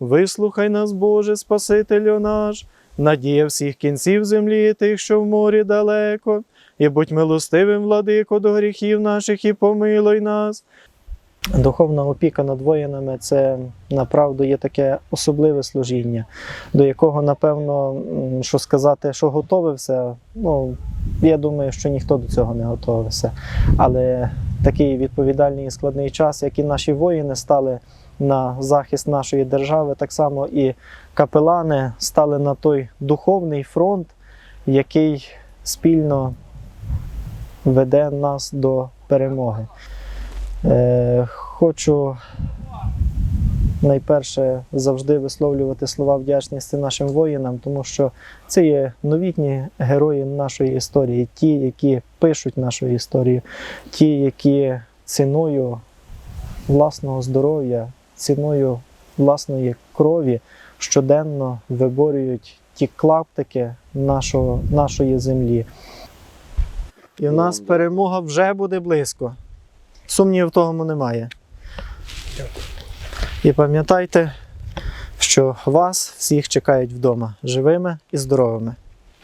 вислухай нас, Боже, Спасителю наш, надія всіх кінців землі, і тих, що в морі далеко, і будь милостивим, владико, до гріхів наших, і помилуй нас. Духовна опіка над воїнами це направду є таке особливе служіння, до якого, напевно, що сказати, що готовився. Ну, я думаю, що ніхто до цього не готовився. Але такий відповідальний і складний час, як і наші воїни стали на захист нашої держави, так само і капелани стали на той духовний фронт, який спільно веде нас до перемоги. Е, хочу найперше завжди висловлювати слова вдячності нашим воїнам, тому що це є новітні герої нашої історії, ті, які пишуть нашу історію, ті, які ціною власного здоров'я, ціною власної крові щоденно виборюють ті клаптики нашого, нашої землі. І в нас перемога вже буде близько. Сумнівів в тому немає. І пам'ятайте, що вас всіх чекають вдома живими і здоровими.